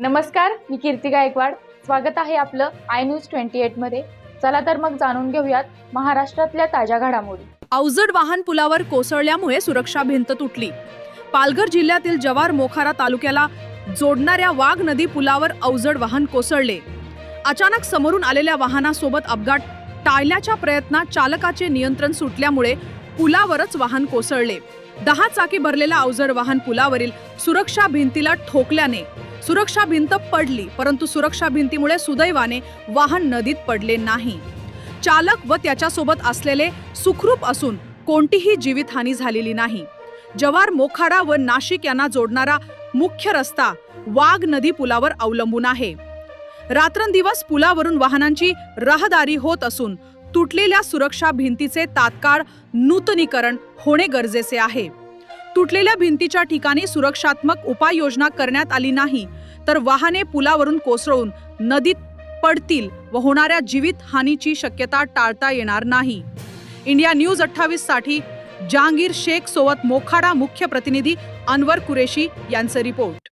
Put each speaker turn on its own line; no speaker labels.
नमस्कार मी कीर्ती गायकवाड. स्वागत आहे आपलं आय न्यूज ट्वेंटी मध्ये. चला तर मग जाणून घेऊयात महाराष्ट्रातल्या ताज्या घडामोडी.
अवजड वाहन पुलावर कोसळल्यामुळे सुरक्षा भिंत तुटली. पालघर जिल्ह्यातील जवार मोखारा तालुक्याला जोडणाऱ्या वाघ नदी पुलावर अवजड वाहन कोसळले. अचानक समोरून आलेल्या वाहनासोबत अपघात टाळण्याच्या प्रयत्नात चालकाचे नियंत्रण सुटल्यामुळे पुलावरच वाहन कोसळले. दहा चाकी भरलेल्या अवजड वाहन पुलावरील सुरक्षा भिंतीला ठोकल्याने सुरक्षा भिंत पडली परंतु सुरक्षा भिंतीमुळे सुदैवाने वाहन नदीत पडले नाही. चालक व त्याच्यासोबत असलेले सुखरूप असून कोणतीही जीवितहानी झालेली नाही. जवार मोखाडा व नाशिक यांना जोडणारा मुख्य रस्ता वाघ नदी पुलावर अवलंबून आहे. रात्रंदिवस पुलावरून वाहनांची रहदारी होत असून तुटलेल्या सुरक्षा भिंतीचे तात्काळ नूतनीकरण होणे गरजेचे आहे. तुटलेल्या भिंतीच्या ठिकाणी सुरक्षात्मक उपाययोजना करण्यात आली नाही. तर वाहने पुलावरून कोसळून नदीत पडतील व होणाऱ्या जीवित हानीची शक्यता टाळता येणार नाही. इंडिया न्यूज अठ्ठावीससाठी जहांगीर शेख सोबत मोखाडा मुख्य प्रतिनिधी अनवर कुरेशी यांचं रिपोर्ट.